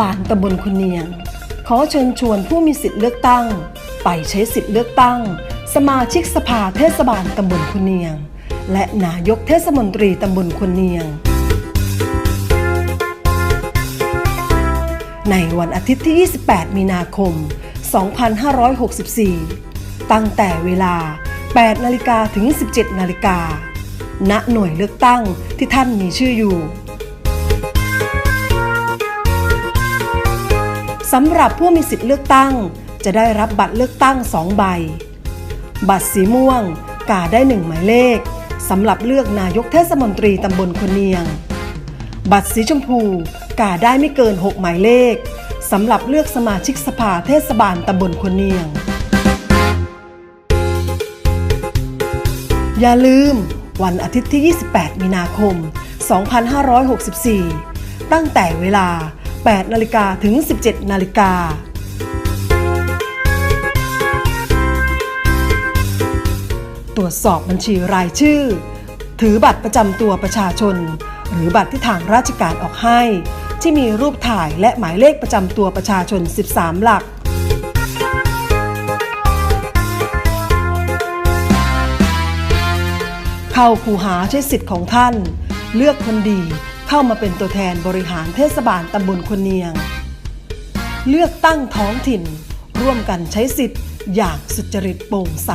บาลตำบลคุนเนียง ขอเชิญชวนผู้มีสิทธิ์เลือกตั้ง ไปใช้สิทธิ์เลือกตั้ง สมาชิกสภาเทศบาลตำบลคุนเนียง และนายกเทศมนตรีตำบลคุนเนียง ในวันอาทิตย์ที่ 28 มีนาคม 2564 ตั้งแต่เวลา 8 นาฬิกาถึง 17 นาฬิกาณหน่วยเลือกตั้งที่ท่านมีชื่ออยู่ สำหรับผู้มีสิทธิ์เลือกตั้ง จะได้รับบัตรเลือกตั้ง 2 ใบ บัตรสีม่วง กาได้ 1 หมายเลขสำหรับเลือกนายกเทศมนตรีตำบลคนเนียง บัตรสีชมพู กาได้ไม่เกิน 6 หมายเลขสำหรับเลือกสมาชิกสภาเทศบาลตำบลคนเนียง อย่าลืม วันอาทิตย์ที่ 28 มีนาคม 2564 ตั้งแต่เวลา 8นาฬิกาถึง 17นาฬิกาตรวจสอบบัญชีรายชื่อ ถือบัตรประจำตัวประชาชน หรือบัตรที่ทางราชการออกให้ ที่มีรูปถ่ายและหมายเลขประจำตัวประชาชน 13 หลัก เข้าคูหาใช้สิทธิ์ของท่าน เลือกคนดี เข้ามาเป็นตัวแทนบริหารเทศบาลตำบลคนเนียง เลือกตั้งท้องถิ่น ร่วมกันใช้สิทธิ์อย่างสุจริตโปร่งใส